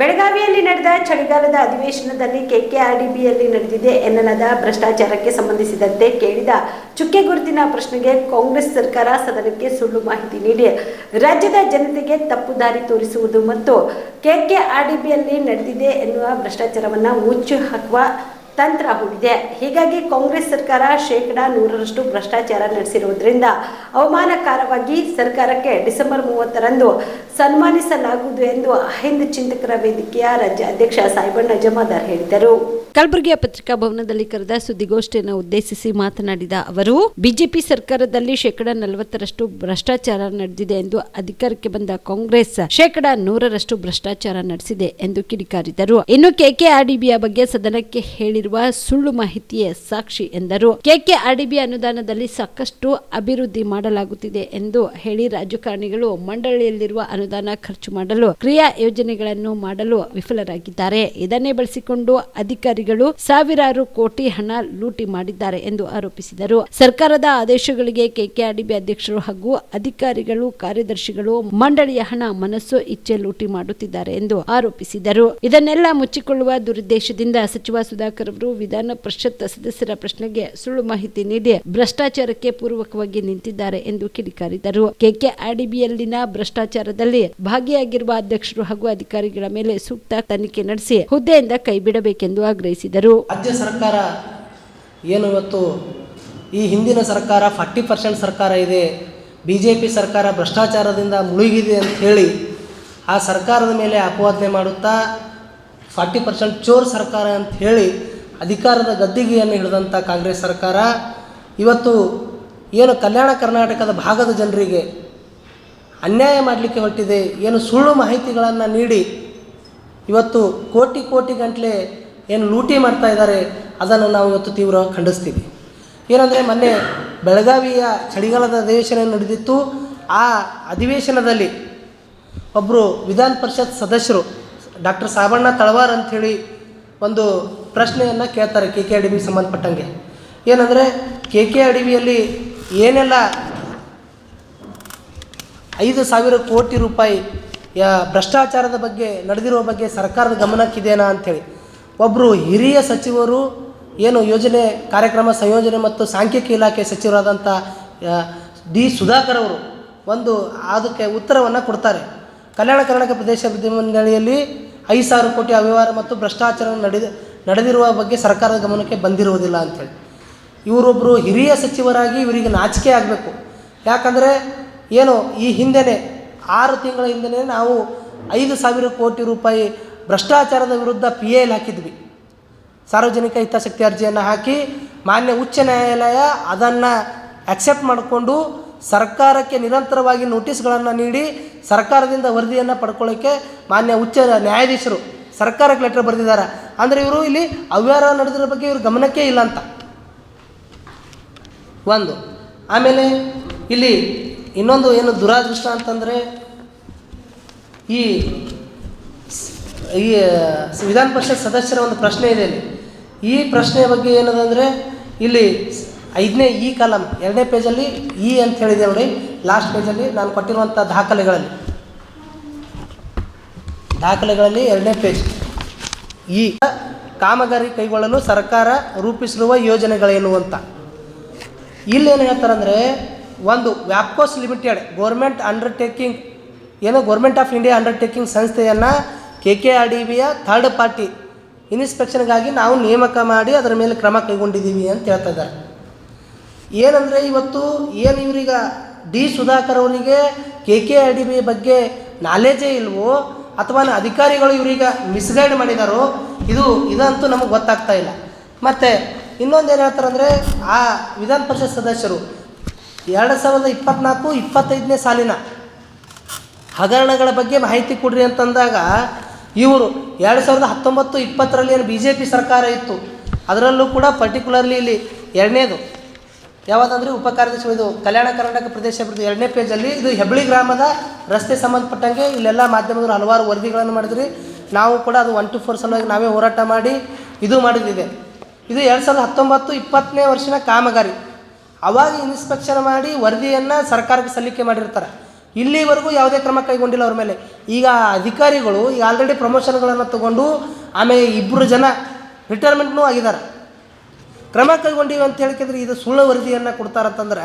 ಬೆಳಗಾವಿಯಲ್ಲಿ ನಡೆದ ಚಳಿಗಾಲದ ಅಧಿವೇಶನದಲ್ಲಿ ಕೆಕೆಆರ್ಡಿಬಿಯಲ್ಲಿ ನಡೆದಿದೆ ಎನ್ನಲಾದ ಭ್ರಷ್ಟಾಚಾರಕ್ಕೆ ಸಂಬಂಧಿಸಿದಂತೆ ಕೇಳಿದ ಚುಕ್ಕೆ ಗುರುತಿನ ಪ್ರಶ್ನೆಗೆ ಕಾಂಗ್ರೆಸ್ ಸರ್ಕಾರ ಸದನಕ್ಕೆ ಸುಳ್ಳು ಮಾಹಿತಿ ನೀಡಿ ರಾಜ್ಯದ ಜನತೆಗೆ ತಪ್ಪು ದಾರಿ ತೋರಿಸುವುದು ಮತ್ತು ಕೆಕೆಆರ್ಡಿಬಿಯಲ್ಲಿ ನಡೆದಿದೆ ಎನ್ನುವ ಭ್ರಷ್ಟಾಚಾರವನ್ನು ಮುಚ್ಚಿ ಹಾಕುವ ತಂತ್ರ ಹೂಡಿದೆ ಹೀಗಾಗಿ ಕಾಂಗ್ರೆಸ್ ಸರ್ಕಾರ ಶೇಕಡಾ ನೂರರಷ್ಟು ಭ್ರಷ್ಟಾಚಾರ ನಡೆಸಿರುವುದರಿಂದ ಅವಮಾನಕಾರವಾಗಿ ಸರ್ಕಾರಕ್ಕೆ ಡಿಸೆಂಬರ್ ಮೂವತ್ತರಂದು ಸನ್ಮಾನಿಸಲಾಗುವುದು ಎಂದು ಅಹಿಂದ ಚಿಂತಕರ ವೇದಿಕೆಯ ರಾಜ್ಯ ಅಧ್ಯಕ್ಷ ಸಾಯಿಬಣ್ಣ ಜಮಾದಾರ್ ಹೇಳಿದರು ಕಲಬುರಗಿಯ ಭವನದಲ್ಲಿ ಕರೆದ ಸುದ್ದಿಗೋಷ್ಠಿಯನ್ನು ಉದ್ದೇಶಿಸಿ ಮಾತನಾಡಿದ ಅವರು ಬಿಜೆಪಿ ಸರ್ಕಾರದಲ್ಲಿ ಶೇಕಡ ನಲವತ್ತರಷ್ಟು ಭ್ರಷ್ಟಾಚಾರ ನಡೆದಿದೆ ಎಂದು ಅಧಿಕಾರಕ್ಕೆ ಬಂದ ಕಾಂಗ್ರೆಸ್ ಶೇಕಡ ನೂರರಷ್ಟು ಭ್ರಷ್ಟಾಚಾರ ನಡೆಸಿದೆ ಎಂದು ಕಿಡಿಕಾರಿದರು ಇನ್ನು ಕೆಕೆಆರ್ಡಿಬಿಯ ಬಗ್ಗೆ ಸದನಕ್ಕೆ ಹೇಳಿರುವ ಸುಳ್ಳು ಮಾಹಿತಿಯೇ ಸಾಕ್ಷಿ ಎಂದರು ಕೆಕೆಆರ್ಡಿಬಿ ಅನುದಾನದಲ್ಲಿ ಸಾಕಷ್ಟು ಅಭಿವೃದ್ಧಿ ಮಾಡಲಾಗುತ್ತಿದೆ ಎಂದು ಹೇಳಿ ರಾಜಕಾರಣಿಗಳು ಮಂಡಳಿಯಲ್ಲಿರುವ ಅನುದಾನ ಖರ್ಚು ಮಾಡಲು ಕ್ರಿಯಾ ಯೋಜನೆಗಳನ್ನು ಮಾಡಲು ವಿಫಲರಾಗಿದ್ದಾರೆ ಇದನ್ನೇ ಬಳಸಿಕೊಂಡು ಅಧಿಕಾರಿ ಅಧಿಕಾರಿಗಳು ಸಾವಿರಾರು ಕೋಟಿ ಹಣ ಲೂಟಿ ಮಾಡಿದ್ದಾರೆ ಎಂದು ಆರೋಪಿಸಿದರು ಸರ್ಕಾರದ ಆದೇಶಗಳಿಗೆ ಕೆಕೆಆರ್ಡಿಬಿ ಅಧ್ಯಕ್ಷರು ಹಾಗೂ ಅಧಿಕಾರಿಗಳು ಕಾರ್ಯದರ್ಶಿಗಳು ಮಂಡಳಿಯ ಹಣ ಮನಸ್ಸು ಇಚ್ಛೆ ಲೂಟಿ ಮಾಡುತ್ತಿದ್ದಾರೆ ಎಂದು ಆರೋಪಿಸಿದರು ಇದನ್ನೆಲ್ಲ ಮುಚ್ಚಿಕೊಳ್ಳುವ ದುರುದ್ದೇಶದಿಂದ ಸಚಿವ ಸುಧಾಕರ್ ಅವರು ವಿಧಾನ ಪರಿಷತ್ ಸದಸ್ಯರ ಪ್ರಶ್ನೆಗೆ ಸುಳ್ಳು ಮಾಹಿತಿ ನೀಡಿ ಭ್ರಷ್ಟಾಚಾರಕ್ಕೆ ಪೂರ್ವಕವಾಗಿ ನಿಂತಿದ್ದಾರೆ ಎಂದು ಕಿಡಿಕಾರಿದರು ಕೆಕೆಆರ್ಡಿಬಿಯಲ್ಲಿನ ಭ್ರಷ್ಟಾಚಾರದಲ್ಲಿ ಭಾಗಿಯಾಗಿರುವ ಅಧ್ಯಕ್ಷರು ಹಾಗೂ ಅಧಿಕಾರಿಗಳ ಮೇಲೆ ಸೂಕ್ತ ತನಿಖೆ ನಡೆಸಿ ಹುದ್ದೆಯಿಂದ ಕೈಬಿಡಬೇಕೆಂದು ಆಗ್ರಹಿಸಿದರು ಆಗ್ರಹಿಸಿದರು ರಾಜ್ಯ ಸರ್ಕಾರ ಏನು ಇವತ್ತು ಈ ಹಿಂದಿನ ಸರ್ಕಾರ ಫಾರ್ಟಿ ಪರ್ಸೆಂಟ್ ಸರ್ಕಾರ ಇದೆ ಬಿ ಜೆ ಪಿ ಸರ್ಕಾರ ಭ್ರಷ್ಟಾಚಾರದಿಂದ ಮುಳುಗಿದೆ ಅಂತ ಹೇಳಿ ಆ ಸರ್ಕಾರದ ಮೇಲೆ ಅಪವಾದನೆ ಮಾಡುತ್ತಾ ಫಾರ್ಟಿ ಪರ್ಸೆಂಟ್ ಚೋರ್ ಸರ್ಕಾರ ಅಂತ ಹೇಳಿ ಅಧಿಕಾರದ ಗದ್ದಿಗೆಯನ್ನು ಹಿಡಿದಂಥ ಕಾಂಗ್ರೆಸ್ ಸರ್ಕಾರ ಇವತ್ತು ಏನು ಕಲ್ಯಾಣ ಕರ್ನಾಟಕದ ಭಾಗದ ಜನರಿಗೆ ಅನ್ಯಾಯ ಮಾಡಲಿಕ್ಕೆ ಹೊರಟಿದೆ ಏನು ಸುಳ್ಳು ಮಾಹಿತಿಗಳನ್ನು ನೀಡಿ ಇವತ್ತು ಕೋಟಿ ಕೋಟಿ ಗಂಟಲೆ ಏನು ಲೂಟಿ ಮಾಡ್ತಾ ಇದ್ದಾರೆ ಅದನ್ನು ನಾವು ಇವತ್ತು ತೀವ್ರವಾಗಿ ಖಂಡಿಸ್ತೀವಿ ಏನಂದರೆ ಮೊನ್ನೆ ಬೆಳಗಾವಿಯ ಚಳಿಗಾಲದ ಅಧಿವೇಶನ ನಡೆದಿತ್ತು ಆ ಅಧಿವೇಶನದಲ್ಲಿ ಒಬ್ಬರು ವಿಧಾನ ಪರಿಷತ್ ಸದಸ್ಯರು ಡಾಕ್ಟರ್ ಸಾಬಣ್ಣ ತಳವಾರ್ ಅಂಥೇಳಿ ಒಂದು ಪ್ರಶ್ನೆಯನ್ನು ಕೇಳ್ತಾರೆ ಕೆ ಕೆ ಅಡಿವಿ ಸಂಬಂಧಪಟ್ಟಂಗೆ ಏನಂದರೆ ಕೆ ಕೆ ಅಡಿವಿಯಲ್ಲಿ ಏನೆಲ್ಲ ಐದು ಸಾವಿರ ಕೋಟಿ ರೂಪಾಯಿ ಭ್ರಷ್ಟಾಚಾರದ ಬಗ್ಗೆ ನಡೆದಿರುವ ಬಗ್ಗೆ ಸರ್ಕಾರದ ಗಮನಕ್ಕಿದೆನಾ ಅಂಥೇಳಿ ಒಬ್ಬರು ಹಿರಿಯ ಸಚಿವರು ಏನು ಯೋಜನೆ ಕಾರ್ಯಕ್ರಮ ಸಂಯೋಜನೆ ಮತ್ತು ಸಾಂಖ್ಯಿಕ ಇಲಾಖೆ ಸಚಿವರಾದಂಥ ಡಿ ಸುಧಾಕರ್ ಅವರು ಒಂದು ಅದಕ್ಕೆ ಉತ್ತರವನ್ನು ಕೊಡ್ತಾರೆ ಕಲ್ಯಾಣ ಕರ್ನಾಟಕ ಪ್ರದೇಶ ಮಂಡಳಿಯಲ್ಲಿ ಐದು ಸಾವಿರ ಕೋಟಿ ಅವ್ಯವಹಾರ ಮತ್ತು ಭ್ರಷ್ಟಾಚಾರ ನಡೆದ ನಡೆದಿರುವ ಬಗ್ಗೆ ಸರ್ಕಾರದ ಗಮನಕ್ಕೆ ಬಂದಿರುವುದಿಲ್ಲ ಅಂಥೇಳಿ ಇವರೊಬ್ಬರು ಹಿರಿಯ ಸಚಿವರಾಗಿ ಇವರಿಗೆ ನಾಚಿಕೆ ಆಗಬೇಕು ಯಾಕಂದರೆ ಏನು ಈ ಹಿಂದೆಯೇ ಆರು ತಿಂಗಳ ಹಿಂದೆಯೇ ನಾವು ಐದು ಸಾವಿರ ಕೋಟಿ ರೂಪಾಯಿ ಭ್ರಷ್ಟಾಚಾರದ ವಿರುದ್ಧ ಪಿ ಎಲ್ ಹಾಕಿದ್ವಿ ಸಾರ್ವಜನಿಕ ಹಿತಾಸಕ್ತಿ ಅರ್ಜಿಯನ್ನು ಹಾಕಿ ಮಾನ್ಯ ಉಚ್ಚ ನ್ಯಾಯಾಲಯ ಅದನ್ನು ಅಕ್ಸೆಪ್ಟ್ ಮಾಡಿಕೊಂಡು ಸರ್ಕಾರಕ್ಕೆ ನಿರಂತರವಾಗಿ ನೋಟಿಸ್ಗಳನ್ನು ನೀಡಿ ಸರ್ಕಾರದಿಂದ ವರದಿಯನ್ನು ಪಡ್ಕೊಳ್ಳೋಕ್ಕೆ ಮಾನ್ಯ ಉಚ್ಚ ನ್ಯಾಯಾಧೀಶರು ಸರ್ಕಾರಕ್ಕೆ ಲೆಟರ್ ಬರೆದಿದ್ದಾರೆ ಅಂದರೆ ಇವರು ಇಲ್ಲಿ ಅವ್ಯವಹಾರ ನಡೆದಿರೋ ಬಗ್ಗೆ ಇವ್ರ ಗಮನಕ್ಕೆ ಇಲ್ಲ ಅಂತ ಒಂದು ಆಮೇಲೆ ಇಲ್ಲಿ ಇನ್ನೊಂದು ಏನು ದುರಾದೃಷ್ಟ ಅಂತಂದರೆ ಈ ಈ ವಿಧಾನ ಪರಿಷತ್ ಸದಸ್ಯರ ಒಂದು ಪ್ರಶ್ನೆ ಇದೆ ಇಲ್ಲಿ ಈ ಪ್ರಶ್ನೆ ಬಗ್ಗೆ ಏನದಂದರೆ ಇಲ್ಲಿ ಐದನೇ ಇ ಕಾಲಮ್ ಎರಡನೇ ಪೇಜಲ್ಲಿ ಇ ಅಂತ ಹೇಳಿದೆ ನೋಡಿ ಲಾಸ್ಟ್ ಪೇಜಲ್ಲಿ ನಾನು ಕೊಟ್ಟಿರುವಂಥ ದಾಖಲೆಗಳಲ್ಲಿ ದಾಖಲೆಗಳಲ್ಲಿ ಎರಡನೇ ಪೇಜ್ ಈ ಕಾಮಗಾರಿ ಕೈಗೊಳ್ಳಲು ಸರ್ಕಾರ ರೂಪಿಸಿರುವ ಯೋಜನೆಗಳೇನು ಅಂತ ಇಲ್ಲೇನು ಹೇಳ್ತಾರಂದರೆ ಒಂದು ವ್ಯಾಪ್ಕೋಸ್ ಲಿಮಿಟೆಡ್ ಗೋರ್ಮೆಂಟ್ ಅಂಡರ್ಟೇಕಿಂಗ್ ಏನೋ ಗೋರ್ಮೆಂಟ್ ಆಫ್ ಇಂಡಿಯಾ ಅಂಡರ್ಟೇಕಿಂಗ್ ಸಂಸ್ಥೆಯನ್ನು ಕೆ ಕೆ ಆರ್ ಡಿ ಬಿಯ ಥರ್ಡ್ ಪಾರ್ಟಿ ಇನ್ಸ್ಪೆಕ್ಷನ್ಗಾಗಿ ನಾವು ನೇಮಕ ಮಾಡಿ ಅದರ ಮೇಲೆ ಕ್ರಮ ಕೈಗೊಂಡಿದ್ದೀವಿ ಅಂತ ಹೇಳ್ತಾ ಇದ್ದಾರೆ ಏನಂದರೆ ಇವತ್ತು ಏನು ಇವ್ರಿಗೆ ಡಿ ಸುಧಾಕರ್ ಅವರಿಗೆ K K R D B ಬಗ್ಗೆ ನಾಲೆಜೇ ಇಲ್ವೋ ಅಥವಾ ಅಧಿಕಾರಿಗಳು ಇವ್ರೀಗ ಮಿಸ್ಗೈಡ್ ಮಾಡಿದಾರೋ ಇದು ಇದಂತೂ ನಮಗೆ ಗೊತ್ತಾಗ್ತಾ ಇಲ್ಲ ಮತ್ತು ಇನ್ನೊಂದು ಏನು ಹೇಳ್ತಾರೆ ಅಂದರೆ ಆ ವಿಧಾನ ಪರಿಷತ್ ಸದಸ್ಯರು ಎರಡು ಸಾವಿರದ ಇಪ್ಪತ್ನಾಲ್ಕು ಇಪ್ಪತ್ತೈದನೇ ಸಾಲಿನ ಹಗರಣಗಳ ಬಗ್ಗೆ ಮಾಹಿತಿ ಕೊಡ್ರಿ ಅಂತಂದಾಗ ಇವರು ಎರಡು ಸಾವಿರದ ಹತ್ತೊಂಬತ್ತು ಇಪ್ಪತ್ತರಲ್ಲಿ ಏನು ಬಿ ಜೆ ಪಿ ಸರ್ಕಾರ ಇತ್ತು ಅದರಲ್ಲೂ ಕೂಡ ಪರ್ಟಿಕ್ಯುಲರ್ಲಿ ಇಲ್ಲಿ ಎರಡನೇದು ಯಾವಾಗಂದ್ರೆ ಉಪ ಇದು ಕಲ್ಯಾಣ ಕರ್ನಾಟಕ ಪ್ರದೇಶ ಅಭಿವೃದ್ಧಿ ಎರಡನೇ ಪೇಜಲ್ಲಿ ಇದು ಹೆಬ್ಳಿ ಗ್ರಾಮದ ರಸ್ತೆ ಸಂಬಂಧಪಟ್ಟಂಗೆ ಇಲ್ಲೆಲ್ಲ ಮಾಧ್ಯಮದವರು ಹಲವಾರು ವರದಿಗಳನ್ನು ಮಾಡಿದ್ರಿ ನಾವು ಕೂಡ ಅದು ಒನ್ ಟು ಫೋರ್ ಸಲುವಾಗಿ ನಾವೇ ಹೋರಾಟ ಮಾಡಿ ಇದು ಮಾಡಿದ್ದಿದೆ ಇದು ಎರಡು ಸಾವಿರದ ಹತ್ತೊಂಬತ್ತು ಇಪ್ಪತ್ತನೇ ವರ್ಷದ ಕಾಮಗಾರಿ ಅವಾಗ ಇನ್ಸ್ಪೆಕ್ಷನ್ ಮಾಡಿ ವರದಿಯನ್ನು ಸರ್ಕಾರಕ್ಕೆ ಸಲ್ಲಿಕೆ ಮಾಡಿರ್ತಾರೆ ಇಲ್ಲಿವರೆಗೂ ಯಾವುದೇ ಕ್ರಮ ಕೈಗೊಂಡಿಲ್ಲ ಅವ್ರ ಮೇಲೆ ಈಗ ಅಧಿಕಾರಿಗಳು ಈಗ ಆಲ್ರೆಡಿ ಪ್ರಮೋಷನ್ಗಳನ್ನು ತಗೊಂಡು ಆಮೇಲೆ ಇಬ್ಬರು ಜನ ರಿಟೈರ್ಮೆಂಟ್ನೂ ಆಗಿದ್ದಾರೆ ಕ್ರಮ ಕೈಗೊಂಡಿವೆ ಅಂತ ಹೇಳಿದ್ರೆ ಇದು ಸುಳ್ಳು ವರದಿಯನ್ನು ಕೊಡ್ತಾರಂತಂದ್ರೆ